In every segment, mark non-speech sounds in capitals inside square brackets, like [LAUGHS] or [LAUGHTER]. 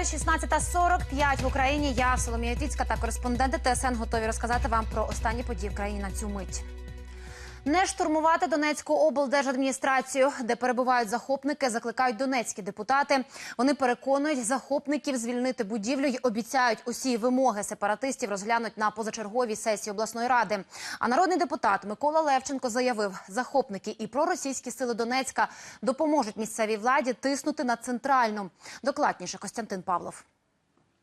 Вітаю 16.45 в Україні. Я Соломія Тіцька та кореспонденти ТСН готові розказати вам про останні події в країні на цю мить. Не штурмувати Донецьку облдержадміністрацію, де перебувають захопники, закликають донецькі депутати. Вони переконують захопників звільнити будівлю й обіцяють усі вимоги сепаратистів розглянуть на позачерговій сесії обласної ради. А народний депутат Микола Левченко заявив, захопники і проросійські сили Донецька допоможуть місцевій владі тиснути на центральну. Докладніше Костянтин Павлов.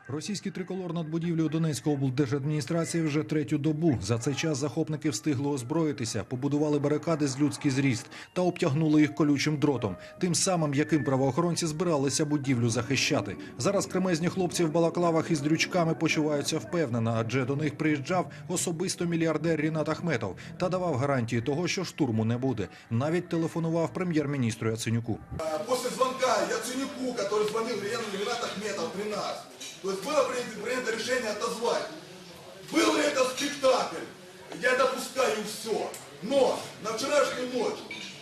Російський триколор над будівлею Донецької облдержадміністрації вже третю добу. За цей час захопники встигли озброїтися, побудували барикади з людський зріст та обтягнули їх колючим дротом, тим самим, яким правоохоронці збиралися будівлю захищати. Зараз кремезні хлопці в балаклавах із дрючками почуваються впевнено, адже до них приїжджав особисто мільярдер Рінат Ахметов та давав гарантії того, що штурму не буде. Навіть телефонував прем'єр-міністру Яценюку. А, После звонка Яценюку, который звонил Лену то есть было принято, принято решение отозвать. Был ли это спектакль? Я допускаю все. Но на вчерашнюю ночь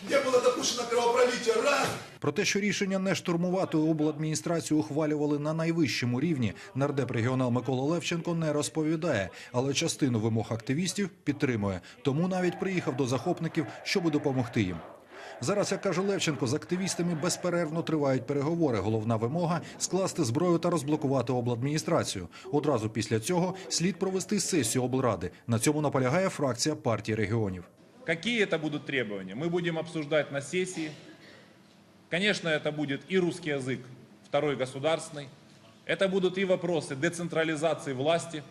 не было допущено кровопролитие раз, Про те, що рішення не штурмувати обладміністрацію ухвалювали на найвищому рівні, нардеп регіонал Микола Левченко не розповідає, але частину вимог активістів підтримує. Тому навіть приїхав до захопників, щоб допомогти їм. Зараз, як каже Левченко, з активістами безперервно тривають переговори. Головна вимога скласти зброю та розблокувати обладміністрацію. Одразу після цього слід провести сесію облради. На цьому наполягає фракція партії регіонів. Какие это будут требования, мы будем обсуждать на сессии. Конечно, это будет и русский язык, второй государственный. Это будут и вопросы децентрализации власти,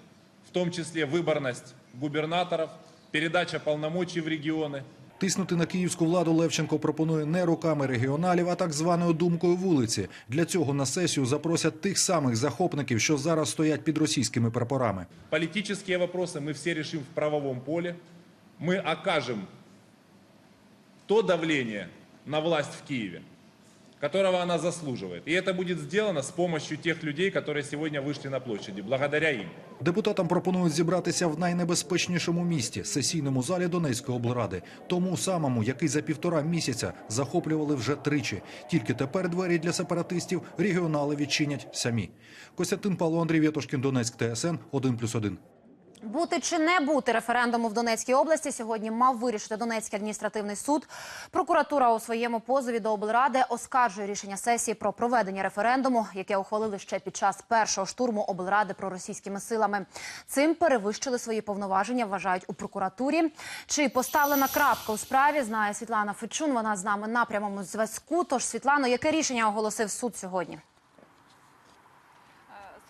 в том числе выборность губернаторов, передача полномочий в регионы. Тиснути на київську владу Левченко пропонує не руками регіоналів, а так званою думкою вулиці. Для цього на сесію запросять тих самих захопників, що зараз стоять під російськими прапорами. Политические вопросы мы все решим в правовом поле. Мы окажем то давление на власть в Киеве, которого она заслуживает. И это будет сделано с помощью тех людей, которые сегодня вышли на площади, благодаря им. Депутатам пропонують зібратися в найнебезпечнішому місті сесійному залі Донецької облради, тому самому, який за півтора місяця захоплювали вже тричі. Тільки тепер двері для сепаратистів регіонали відчинять самі. Костянтин Павло Андрій Вєтошкін, Донецьк, ТСН 1+,1. Бути чи не бути референдуму в Донецькій області сьогодні мав вирішити Донецький адміністративний суд. Прокуратура у своєму позові до облради оскаржує рішення сесії про проведення референдуму, яке ухвалили ще під час першого штурму облради проросійськими силами. Цим перевищили свої повноваження, вважають у прокуратурі. Чи поставлена крапка у справі? Знає Світлана Фечун. Вона з нами на прямому зв'язку. Тож Світлано, яке рішення оголосив суд сьогодні?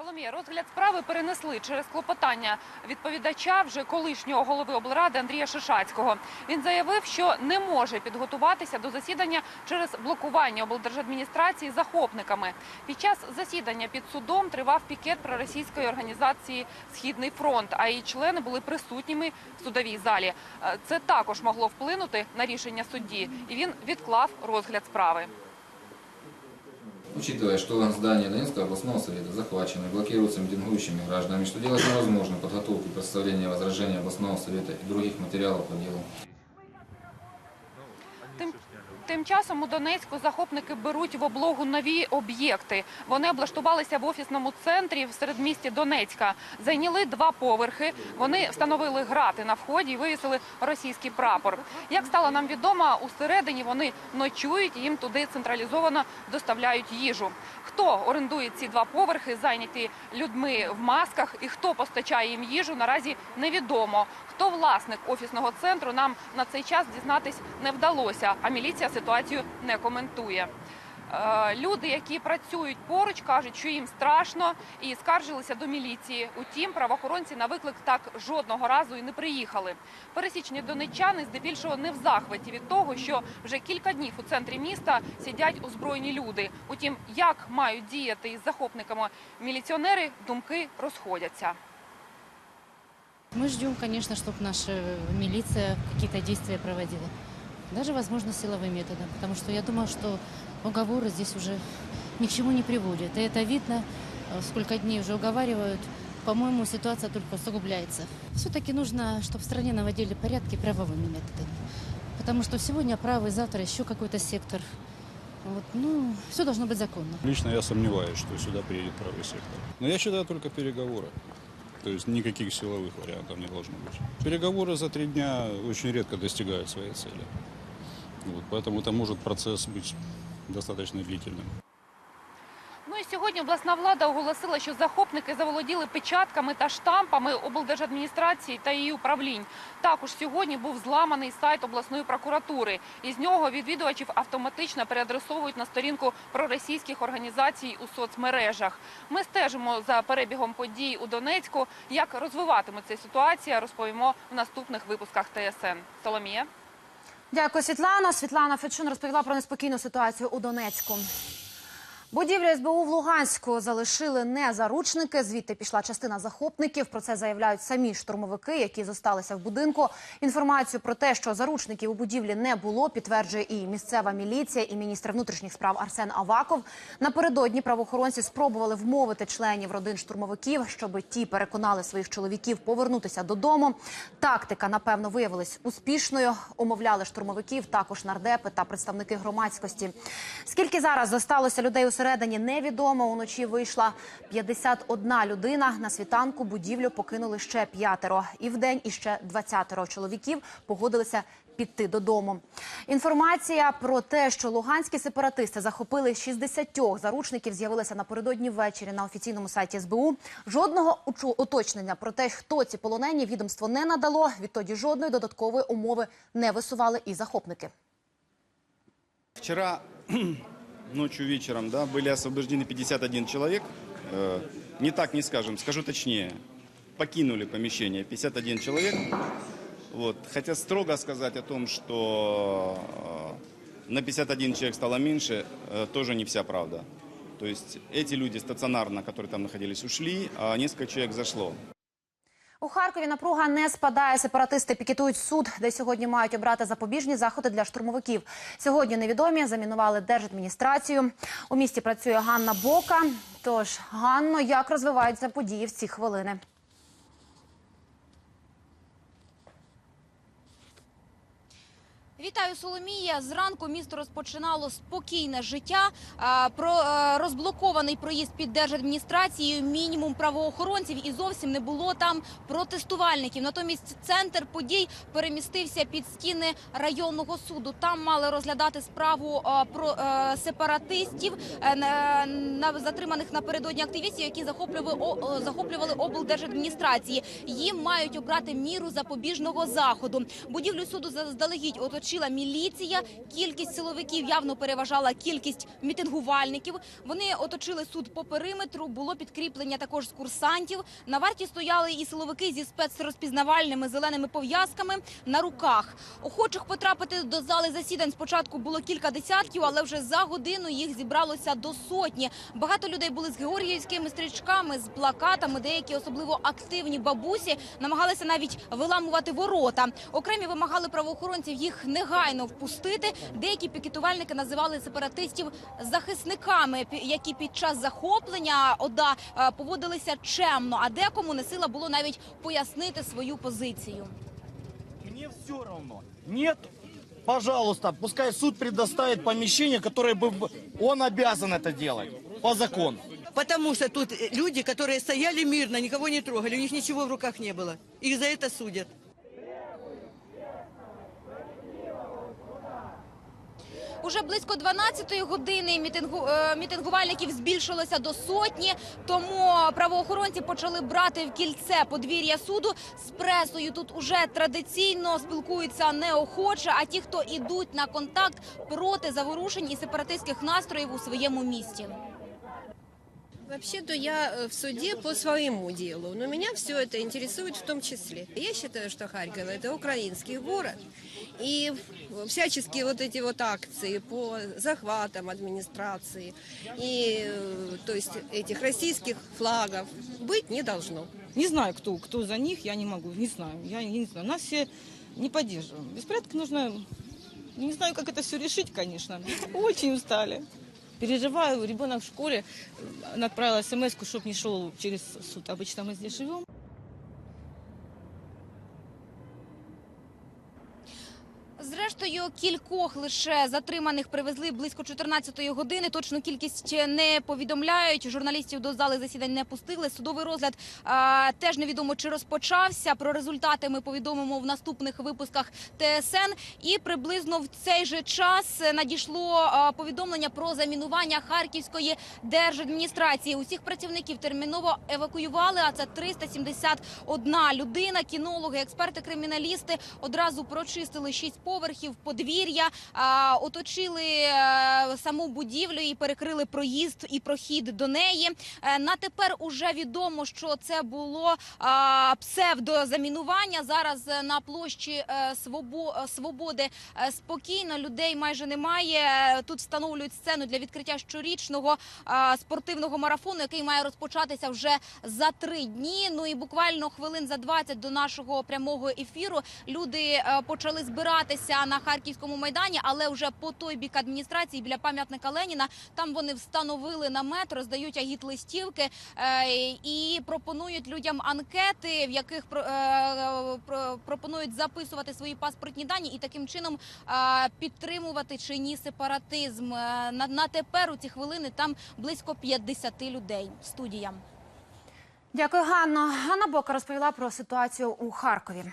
Соломія, розгляд справи перенесли через клопотання відповідача вже колишнього голови облради Андрія Шишацького. Він заявив, що не може підготуватися до засідання через блокування облдержадміністрації захопниками. Під час засідання під судом тривав пікет проросійської організації Східний фронт, а її члени були присутніми в судовій залі. Е, Це також могло вплинути на рішення судді, і він відклав розгляд справи. Учитывая, что здание Донецкого областного совета захвачено и блокируется митингующими гражданами, что делать невозможно подготовку и представления возражений областного совета и других материалов по делу. Тим, часом у Донецьку захопники беруть в облогу нові об'єкти. Вони облаштувалися в офісному центрі в середмісті Донецька. Зайняли два поверхи. Вони встановили грати на вході і вивісили російський прапор. Як стало нам відомо, усередині вони ночують їм туди централізовано доставляють їжу. Хто орендує ці два поверхи, зайняті людьми в масках, і хто постачає їм їжу, наразі невідомо. Хто власник офісного центру, нам на цей час дізнатись не вдалося, а міліція ситуацію не коментує. Е, Люди, які працюють поруч, кажуть, що їм страшно і скаржилися до міліції. Утім, правоохоронці на виклик так жодного разу і не приїхали. Пересічні донеччани здебільшого не в захваті від того, що вже кілька днів у центрі міста сидять озброєні люди. Утім, як мають діяти із захопниками міліціонери, думки розходяться. Мы ждем, конечно, чтобы наша милиция какие-то действия проводила. Даже, возможно, силовым методом. Потому что я думаю, что уговоры здесь уже ни к чему не приводят. И это видно, э, сколько дней уже уговаривают. По-моему, ситуация только усугубляется. Все-таки нужно, чтобы в стране наводили порядки правовыми методами. Потому что сегодня правый, завтра еще какой-то сектор. Вот, ну, все должно быть законно. Лично я сомневаюсь, что сюда приедет правый сектор. Но я считаю только переговоры. То есть никаких силовых вариантов не должно быть. Переговоры за три дня очень редко достигают своей цели. Вот, поэтому это может процесс быть достаточно длительным. Ну і сьогодні обласна влада оголосила, що захопники заволоділи печатками та штампами облдержадміністрації та її управлінь. Також сьогодні був зламаний сайт обласної прокуратури. Із нього відвідувачів автоматично переадресовують на сторінку проросійських організацій у соцмережах. Ми стежимо за перебігом подій у Донецьку. Як розвиватиметься ситуація, розповімо в наступних випусках ТСН. Соломія. Дякую, Світлана. Світлана Фечун розповіла про неспокійну ситуацію у Донецьку. Будівлю СБУ в Луганську залишили не заручники. Звідти пішла частина захопників. Про це заявляють самі штурмовики, які зосталися в будинку. Інформацію про те, що заручників у будівлі не було, підтверджує і місцева міліція, і міністр внутрішніх справ Арсен Аваков. Напередодні правоохоронці спробували вмовити членів родин штурмовиків, щоб ті переконали своїх чоловіків повернутися додому. Тактика, напевно, виявилась успішною. Умовляли штурмовиків також нардепи та представники громадськості. Скільки зараз зосталося людей усередині, невідомо. Уночі вийшла 51 людина. На світанку будівлю покинули ще п'ятеро. І вдень іще 20 чоловіків погодилися піти додому. Інформація про те, що луганські сепаратисти захопили 60 заручників, з'явилася напередодні ввечері на офіційному сайті СБУ. Жодного уточнення про те, хто ці полонені, відомство не надало. Відтоді жодної додаткової умови не висували і захопники. Вчера ночью вечером да, были освобождены 51 человек. Э, Не так не скажем, скажу точнее. Покинули помещение 51 человек. Вот. Хотя строго сказать о том, что э, на 51 человек стало меньше, э, тоже не вся правда. То есть эти люди стационарно, которые там находились, ушли, а несколько человек зашло. У Харкові напруга не спадає. Сепаратисти пікетують суд, де сьогодні мають обрати запобіжні заходи для штурмовиків. Сьогодні невідомі замінували держадміністрацію. У місті працює Ганна Бока. Тож, Ганно, як розвиваються події в ці хвилини? Вітаю, Соломія. Зранку місто розпочинало спокійне життя. Про е, розблокований проїзд під держадміністрацією, мінімум правоохоронців і зовсім не було там протестувальників. Натомість центр подій перемістився під стіни районного суду. Там мали розглядати справу е, про е, сепаратистів затриманих напередодні активістів, які захоплювали облдержадміністрації. Їм мають обрати міру запобіжного заходу. Будівлю суду заздалегідь оточила міліція. Кількість силовиків явно переважала кількість мітингувальників. Вони оточили суд по периметру. Було підкріплення також з курсантів. На варті стояли і силовики зі спецрозпізнавальними зеленими пов'язками на руках. Охочих потрапити до зали засідань спочатку було кілька десятків, але вже за годину їх зібралося до сотні. Багато людей були з георгіївськими стрічками, з плакатами. Деякі особливо активні бабусі намагалися навіть виламувати ворота. Окремі вимагали правоохоронців їх негайно впустити. Деякі пікетувальники називали сепаратистів захисниками, пі- які під час захоплення ОДА е, поводилися чемно, а декому не сила було навіть пояснити свою позицію. Мне все равно. Нет, пожалуйста, пускай суд предоставит помещение, которое бы б- он обязан это делать по закону. Потому что тут э, люди, которые стояли мирно, никого не трогали, у них ничего в руках не было. Их за это судят. Уже близько 12-ї години мітингу, е, мітингувальників збільшилося до сотні, тому правоохоронці почали брати в кільце подвір'я суду. З пресою тут уже традиційно спілкуються неохоче, а ті, хто ідуть на контакт проти заворушень і сепаратистських настроїв у своєму місті. Вообще-то я э, в суде по своему делу, но меня все это интересует в том числе. Я считаю, что Харьков это украинский город, и всяческие вот эти вот акции по захватам администрации и, э, то есть этих российских флагов быть не должно. Не знаю, кто, кто за них, я не могу, не знаю. Я не знаю. Нас все не поддерживаем. Беспорядок нужно... Не знаю, как это все решить, конечно. Очень устали. Переживаю, ребенок в школе. Она отправила смс чтобы не шел через суд. Обычно мы здесь живем. Зрештою, кількох лише затриманих привезли близько 14-ї години. Точну кількість не повідомляють. Журналістів до зали засідань не пустили. Судовий розгляд теж невідомо чи розпочався. Про результати ми повідомимо в наступних випусках ТСН. І приблизно в цей же час надійшло повідомлення про замінування Харківської держадміністрації. Усіх працівників терміново евакуювали. А це 371 людина. Кінологи, експерти, криміналісти одразу прочистили шість поверхів подвір'я, оточили е, саму будівлю і перекрили проїзд і прохід до неї. Е, На тепер уже відомо, що це було псевдозамінування. Зараз е, на площі Свобо- Свободи спокійно людей майже немає. Тут встановлюють сцену для відкриття щорічного спортивного марафону, який має розпочатися вже за три дні. Ну і буквально хвилин за 20 до нашого прямого ефіру люди почали збиратися на харківському майдані, але вже по той бік адміністрації біля пам'ятника Леніна. Там вони встановили намет, роздають агіт-листівки е, і пропонують людям анкети, в яких е, пропонують записувати свої паспортні дані і таким чином е, підтримувати чи ні сепаратизм. На, на тепер у ці хвилини там близько 50 людей. Студія. Дякую, Ганно. Ганна Бока розповіла про ситуацію у Харкові.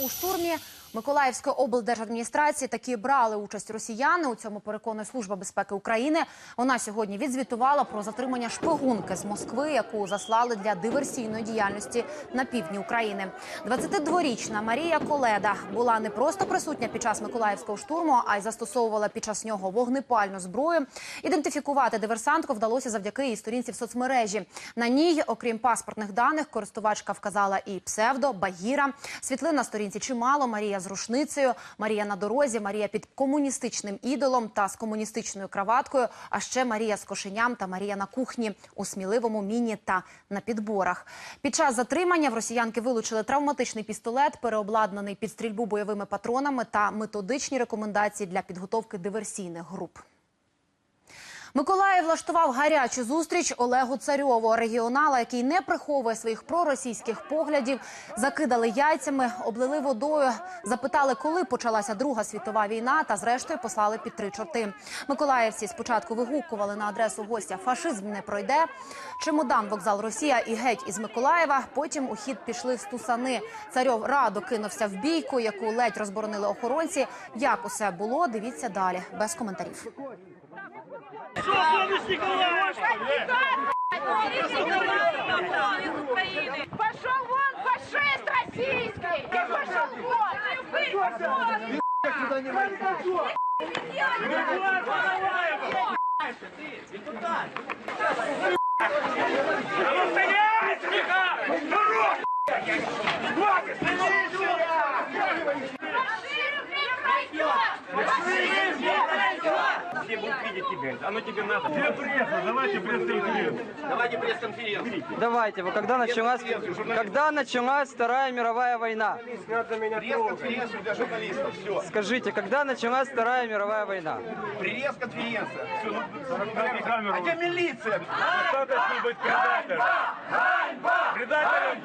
У штурмі Миколаївської облдержадміністрації таки брали участь росіяни. У цьому переконує Служба безпеки України. Вона сьогодні відзвітувала про затримання шпигунки з Москви, яку заслали для диверсійної діяльності на півдні України. 22-річна Марія Коледа була не просто присутня під час Миколаївського штурму, а й застосовувала під час нього вогнепальну зброю. Ідентифікувати диверсантку вдалося завдяки її сторінці в соцмережі. На ній, окрім паспортних даних, користувачка вказала і псевдо, Багіра. Світлин на сторінці чимало. Марія з рушницею, Марія на дорозі, Марія під комуністичним ідолом та з комуністичною краваткою. А ще Марія з кошеням та Марія на кухні у сміливому міні та на підборах. Під час затримання в росіянки вилучили травматичний пістолет, переобладнаний під стрільбу бойовими патронами та методичні рекомендації для підготовки диверсійних груп. Миколаїв влаштував гарячу зустріч Олегу Царьову, регіонала, який не приховує своїх проросійських поглядів. Закидали яйцями, облили водою, запитали, коли почалася Друга світова війна, та зрештою послали під три чорти. Миколаївці спочатку вигукували на адресу гостя «Фашизм не пройде». Чемодан, вокзал Росія і геть із Миколаєва. Потім у хід пішли стусани. Царьов радо кинувся в бійку, яку ледь розборонили охоронці. Як усе було, дивіться далі без коментарів. Що поміж Ніколаєва? України! Пошел вон, фашист російський! Ти пошел вон! Сюда не пройдет! Россия не пройдет! Будут видеть тебя. Оно тебе надо. Где пресса? Давайте пресс-конференцию. Давайте пресс-конференцию. Давайте, вот когда началась, когда началась Вторая мировая война? Пресс-конференцию для журналистов. Все. Скажите, когда началась Вторая мировая война? Пресс-конференция. Все, ну, а где милиция? Достаточно быть предателем. Предателем.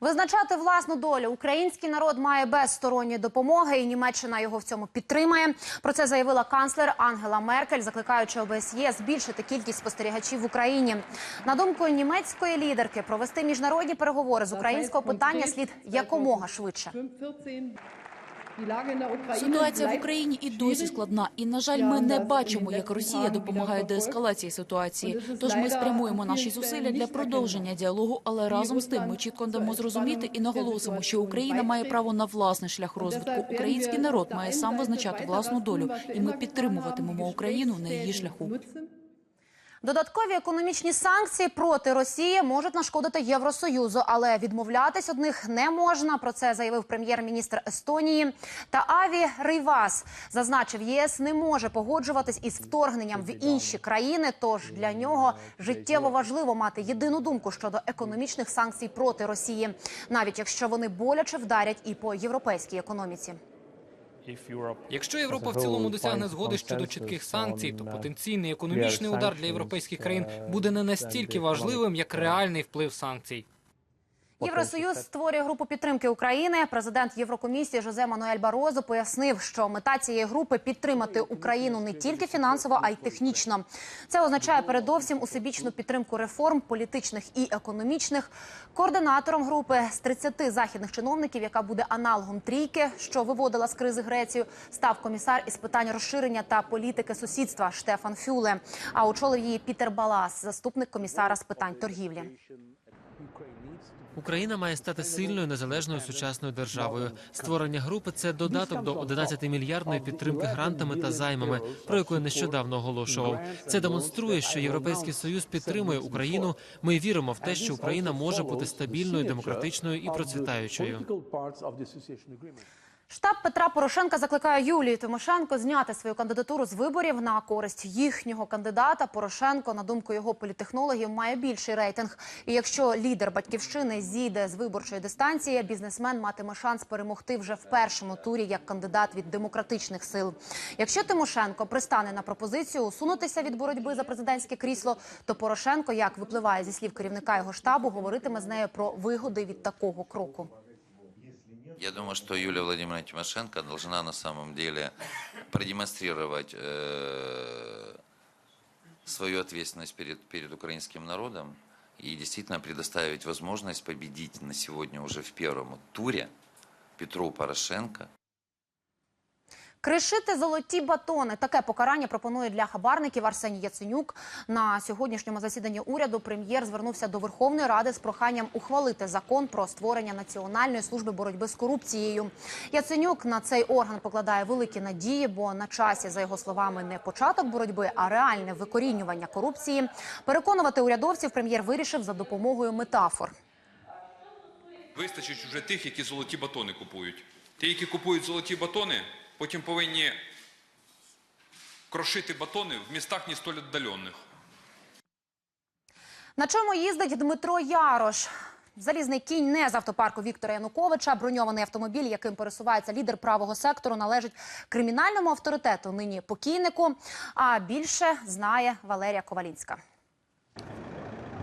Визначати власну долю український народ має без сторонньої допомоги, і Німеччина його в цьому підтримає. Про це заявила канцлер Ангела Меркель, закликаючи ОБСЄ збільшити кількість спостерігачів в Україні. На думку німецької лідерки, провести міжнародні переговори з українського питання слід якомога швидше. Ситуація в Україні і досі складна, і на жаль, ми не бачимо, як Росія допомагає деескалації ситуації. Тож ми спрямуємо наші зусилля для продовження діалогу, але разом з тим ми чітко дамо зрозуміти і наголосимо, що Україна має право на власний шлях розвитку. Український народ має сам визначати власну долю, і ми підтримуватимемо Україну на її шляху. Додаткові економічні санкції проти Росії можуть нашкодити Євросоюзу, але відмовлятись від них не можна. Про це заявив прем'єр-міністр Естонії. Та Аві Рейвас зазначив, ЄС не може погоджуватись із вторгненням в інші країни. Тож для нього життєво важливо мати єдину думку щодо економічних санкцій проти Росії, навіть якщо вони боляче вдарять і по європейській економіці. Якщо Європа в цілому досягне згоди щодо чітких санкцій, то потенційний економічний удар для європейських країн буде не настільки важливим, як реальний вплив санкцій. Євросоюз створює групу підтримки України. Президент Єврокомісії Жозе Мануель Барозо пояснив, що мета цієї групи підтримати Україну не тільки фінансово, а й технічно. Це означає передовсім усебічну підтримку реформ політичних і економічних. Координатором групи з 30 західних чиновників, яка буде аналогом трійки, що виводила з кризи Грецію, став комісар із питань розширення та політики сусідства Штефан Фюле. А очолив її Пітер Балас, заступник комісара з питань торгівлі. Україна має стати сильною незалежною сучасною державою. Створення групи це додаток до 11-мільярдної підтримки грантами та займами, про яку я нещодавно оголошував. Це демонструє, що Європейський Союз підтримує Україну. Ми віримо в те, що Україна може бути стабільною, демократичною і процвітаючою. Штаб Петра Порошенка закликає Юлію Тимошенко зняти свою кандидатуру з виборів на користь їхнього кандидата. Порошенко, на думку його політехнологів, має більший рейтинг. І якщо лідер батьківщини зійде з виборчої дистанції, бізнесмен матиме шанс перемогти вже в першому турі як кандидат від демократичних сил. Якщо Тимошенко пристане на пропозицію усунутися від боротьби за президентське крісло, то Порошенко, як випливає зі слів керівника його штабу, говоритиме з нею про вигоди від такого кроку. Я думаю, что Юлия Владимировна Тимошенко должна на самом деле продемонстрировать э, свою ответственность перед, перед украинским народом и действительно предоставить возможность победить на сегодня уже в первом туре Петру Порошенко. Кришити золоті батони. Таке покарання пропонує для хабарників Арсеній Яценюк. На сьогоднішньому засіданні уряду прем'єр звернувся до Верховної Ради з проханням ухвалити закон про створення Національної служби боротьби з корупцією. Яценюк на цей орган покладає великі надії, бо на часі, за його словами, не початок боротьби, а реальне викорінювання корупції. Переконувати урядовців прем'єр вирішив за допомогою метафор. Вистачить уже тих, які золоті батони купують. Ті, які купують золоті батони, потім повинні крошити батони в містах не столь віддалених. На чому їздить Дмитро Ярош? Залізний кінь не з автопарку Віктора Януковича. Броньований автомобіль, яким пересувається лідер правого сектору, належить кримінальному авторитету, нині покійнику. А більше знає Валерія Ковалінська.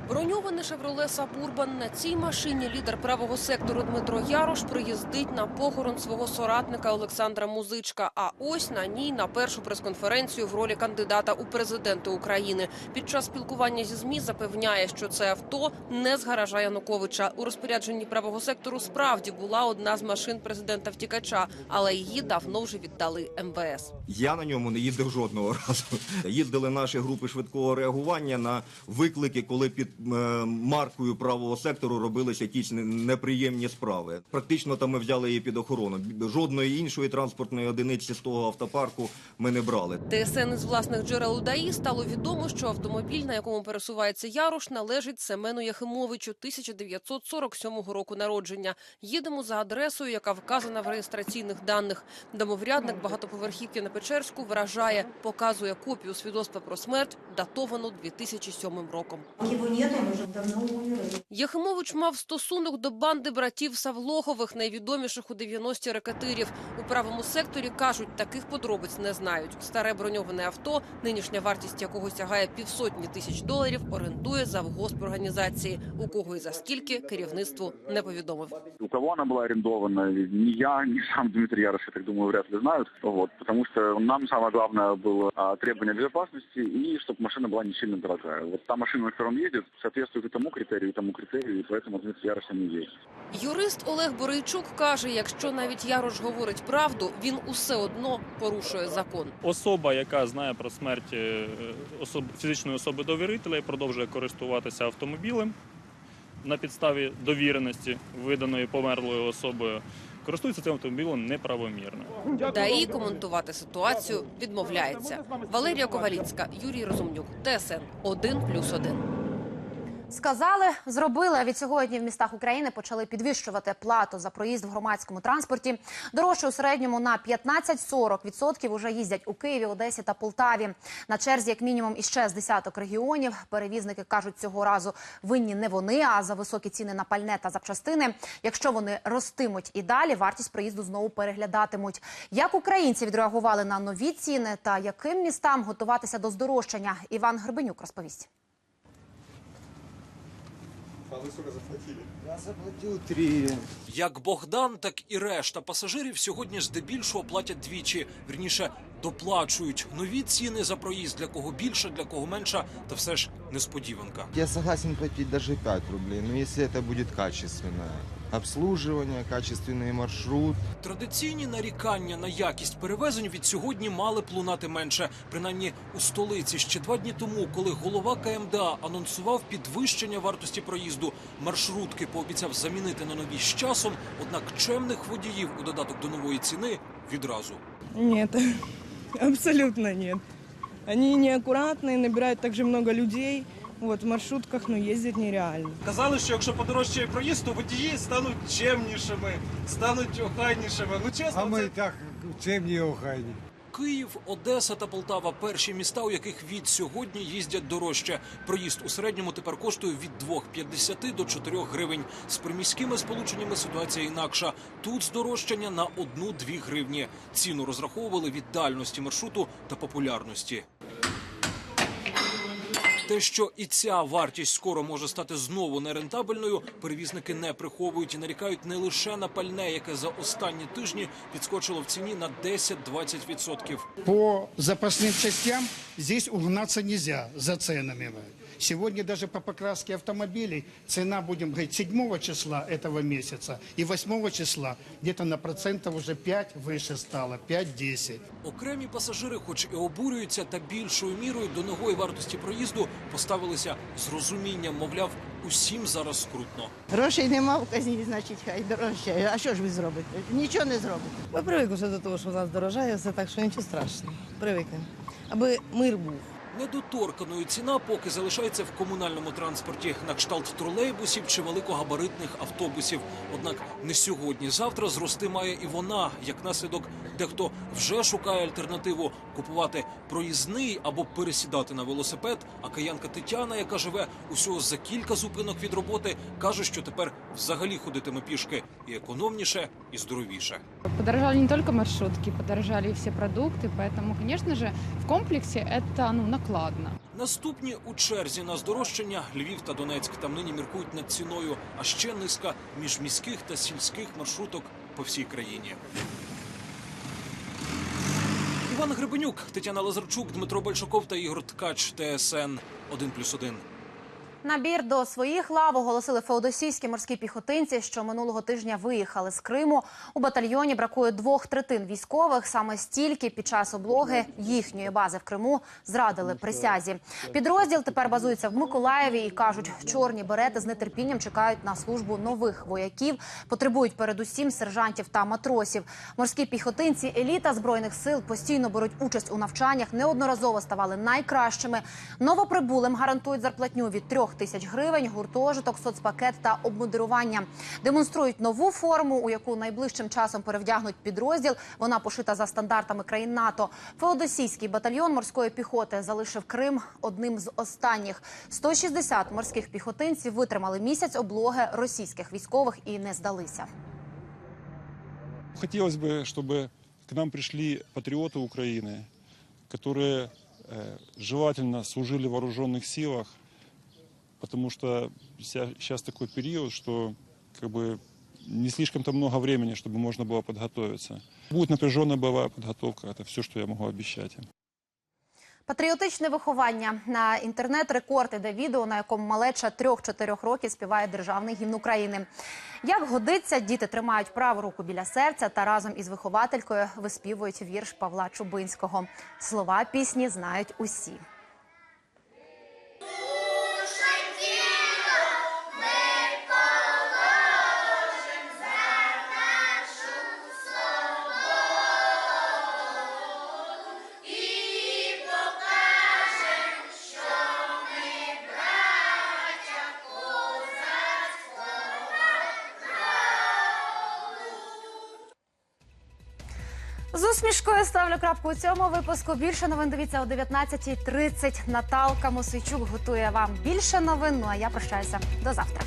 Броньований «Шевроле Сабурбан» на цій машині лідер правого сектору Дмитро Ярош приїздить на похорон свого соратника Олександра Музичка. А ось на ній на першу прес-конференцію в ролі кандидата у президенти України. Під час спілкування зі ЗМІ запевняє, що це авто не з гаража Януковича. У розпорядженні правого сектору справді була одна з машин президента втікача, але її давно вже віддали МВС. Я на ньому не їздив жодного [LAUGHS] разу. Їздили наші групи швидкого реагування на виклики, коли під маркою правого сектору робилися якісь неприємні справи. Практично там ми взяли її під охорону. Жодної іншої транспортної одиниці з того автопарку ми не брали. ТСН із власних джерел УДАІ стало відомо, що автомобіль, на якому пересувається Ярош, належить Семену Яхимовичу 1947 року народження. Їдемо за адресою, яка вказана в реєстраційних даних. Домоврядник багатоповерхівки на Печерську вражає, показує копію свідоцтва про смерть, датовану 2007 роком Его нет, он уже давно умер. Яхимович мав стосунок до банди братів Савлохових, найвідоміших у 90-ті рекетирів. У правому секторі кажуть, таких подробиць не знають. Старе броньоване авто, нинішня вартість якого сягає півсотні тисяч доларів, орендує завгосп організації. У кого і за скільки керівництву не повідомив. У кого она была арендована, ни я, ни сам Дмитрий Ярош, я так думаю, вряд ли знают. Вот, потому что нам самое главное было а, требование безопасности и чтобы машина была не сильно дорогая. Вот та машина, на которой он едет, соответствует и тому критерию, и тому критерию, и поэтому Дмитрий Ярош не есть. Юрист Олег Борейчук каже, якщо навіть Ярош говорить правду, він усе одно порушує закон. Особа, яка знає про смерть е, особ... фізичної особи довірителя і продовжує користуватися автомобілем на підставі довіреності, виданої померлою особою, користується цим автомобілем неправомірно. ДАІ коментувати ситуацію відмовляється. Валерія Ковалінська, Юрій Розумнюк, ТСН 1+,1. Сказали, зробили. Від сьогодні в містах України почали підвищувати плату за проїзд в громадському транспорті. Дорожче у середньому на 15-40% уже їздять у Києві, Одесі та Полтаві. На черзі, як мінімум, іще з десяток регіонів. Перевізники кажуть, цього разу винні не вони, а за високі ціни на пальне та запчастини. Якщо вони ростимуть і далі, вартість проїзду знову переглядатимуть. Як українці відреагували на нові ціни та яким містам готуватися до здорожчання? Іван Гребенюк розповість. Я заплатив три. Як Богдан, так і решта пасажирів сьогодні здебільшого платять двічі. Вірніше доплачують нові ціни за проїзд для кого більше, для кого менше, та все ж несподіванка. Я согласен платить даже 5 рублей, но если это будет качественное обслуживание, качественный маршрут. Традиційні нарікання на якість перевезень від сьогодні мали б лунати менше. Принаймні у столиці ще два дні тому, коли голова КМДА анонсував підвищення вартості проїзду, маршрутки пообіцяв замінити на нові з часом. Однак чемних водіїв у додаток до нової ціни відразу. Нет, [LAUGHS] абсолютно нет. Они неаккуратные, набирают также много людей. Вот в маршрутках, ну, ездить нереально. Казали, що якщо подорожчає проїзд, то водії стануть чемнішими, стануть охайнішими. Ну чесно, А ми це... і так чемні і охайні. Київ, Одеса та Полтава перші міста, у яких від сьогодні їздять дорожче. Проїзд у середньому тепер коштує від 2,50 до 4 гривень. З приміськими сполученнями ситуація інакша. Тут здорожчання на 1-2 гривні. Ціну розраховували від дальності маршруту та популярності. Те, що і ця вартість скоро може стати знову нерентабельною, перевізники не приховують і нарікають не лише на пальне, яке за останні тижні підскочило в ціні на 10-20%. По запасним частям здесь угнаться нельзя за ценами. Сегодня даже по покраске автомобилей цена, будем говорить, 7 числа этого месяца и 8 числа где-то на процентов уже 5 выше стало, 5-10. Окремі пасажири, хоч і обурюються, та більшою мірою до нової вартості проїзду поставилися з розумінням. Мовляв, усім зараз скрутно. Грошей нема в казні, значить, хай дорожчає. А що ж ви зробите? Нічого не зробите. Ми привикли вже до того, що в нас дорожає все, так що нічого страшного. Привикнемо. Аби мир був. Недоторканою ціна поки залишається в комунальному транспорті на кшталт тролейбусів чи великогабаритних автобусів. Однак не сьогодні, завтра зрости має і вона. Як наслідок, дехто вже шукає альтернативу купувати проїзний або пересідати на велосипед. А киянка Тетяна, яка живе усього за кілька зупинок від роботи, каже, що тепер взагалі ходитиме пішки і економніше, і здоровіше. Подорожали не только маршрутки, подорожали и все продукты, поэтому, конечно же, в комплексе это ну, накладно. Наступні у черзі на здорожчання Львів та Донецьк. Там нині міркують над ціною, а ще низка міжміських та сільських маршруток по всій країні. Іван Гребенюк, Тетяна Лазарчук, Дмитро Большаков та Ігор Ткач. ТСН 1+,1. Набір до своїх лав оголосили феодосійські морські піхотинці, що минулого тижня виїхали з Криму. У батальйоні бракує двох третин військових. Саме стільки під час облоги їхньої бази в Криму зрадили присязі. Підрозділ тепер базується в Миколаєві і кажуть, чорні берети з нетерпінням чекають на службу нових вояків. Потребують передусім сержантів та матросів. Морські піхотинці, еліта збройних сил постійно беруть участь у навчаннях. Неодноразово ставали найкращими. Новоприбулим гарантують зарплатню від трьох тисяч гривень, гуртожиток, соцпакет та обмундирування. Демонструють нову форму, у яку найближчим часом перевдягнуть підрозділ. Вона пошита за стандартами країн НАТО. Феодосійський батальйон морської піхоти залишив Крим одним з останніх. 160 морських піхотинців витримали місяць облоги російських військових і не здалися. Хотелось бы, чтобы к нам пришли патриоты Украины, которые э, желательно служили в вооруженных силах, потому что сейчас такой период, что как бы не слишком-то много времени, чтобы можно было подготовиться. Будет напряженная боевая подготовка, это все, что я могу обещать им. Патріотичне виховання на інтернет-рекорд іде відео, на якому малеча 3-4 років співає державний гімн України. Як годиться, діти тримають праву руку біля серця та разом із вихователькою виспівують вірш Павла Чубинського. Слова пісні знають усі. Крапку у цьому випуску. Більше новин дивіться о 19.30. Наталка Мосичук готує вам більше новин. Ну а я прощаюся до завтра.